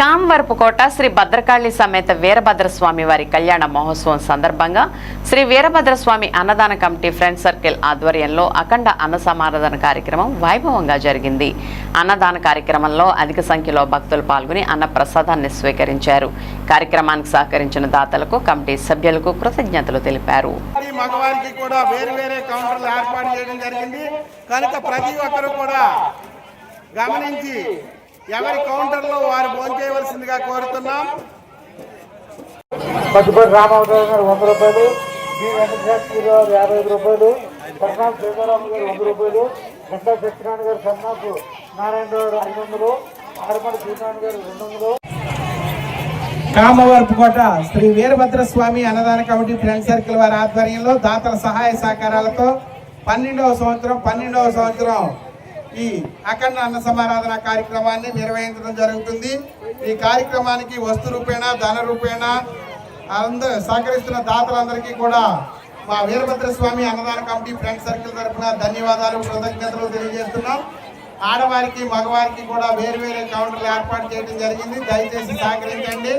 కాంవరపుకోట శ్రీ భద్రకాళి సమేత వీరభద్రస్వామి వారి కళ్యాణ మహోత్సవం సందర్భంగా శ్రీ వీరభద్రస్వామి అన్నదాన కమిటీ ఫ్రెండ్ సర్కిల్ ఆధ్వర్యంలో అఖండ అన్న సమారాధన కార్యక్రమం వైభవంగా జరిగింది. అన్నదాన కార్యక్రమంలో అధిక సంఖ్యలో భక్తులు పాల్గొని అన్న ప్రసాదాన్ని స్వీకరించారు. కార్యక్రమానికి సహకరించిన దాతలకు కమిటీ సభ్యులకు కృతజ్ఞతలు తెలిపారు. మగవారికి కూడా వేరు వేరే కౌంటర్లు ఏర్పాటు చేయడం జరిగింది. కనుక ప్రతి కూడా గమనించి ఎవరి కౌంటర్లో వారు భోంచేయవలసిందిగా కోరుతున్నాం. పట్టుబడి రామవతారం గారు వంద రూపాయలు బి వెంకటశాస్త్రి గారు యాభై ఐదు రూపాయలు కర్ణాలు సీతారామ గారు వంద రూపాయలు గంటా సత్యనారాయణ గారు సన్నాపు నారాయణరావు ఐదు వందలు ఆరమడి సీతారాయణ గారు రెండు వందలు. కామవరపుకోట శ్రీ వీరభద్రస్వామి అన్నదాన కమిటీ ఫ్రెండ్ సర్కిల్ వారి ఆధ్వర్యంలో దాతల సహాయ సహకారాలతో పన్నెండవ సంవత్సరం పన్నెండవ సంవత్సరం ఈ అఖండ అన్న సమారాధన కార్యక్రమాన్ని నిర్వహించడం జరుగుతుంది. ఈ కార్యక్రమానికి వస్తు రూపేణ ధన రూపేణ అందరూ సహకరిస్తున్న దాతలందరికీ కూడా మా వీరభద్రస్వామి అన్నదాన కమిటీ ఫ్రెండ్ సర్కిల్ తరఫున ధన్యవాదాలు కృతజ్ఞతలు తెలియజేస్తున్నాం. ఆడవారికి మగవారికి కూడా వేరు వేరే కౌంటర్లు ఏర్పాటు చేయడం జరిగింది. దయచేసి సహకరించండి.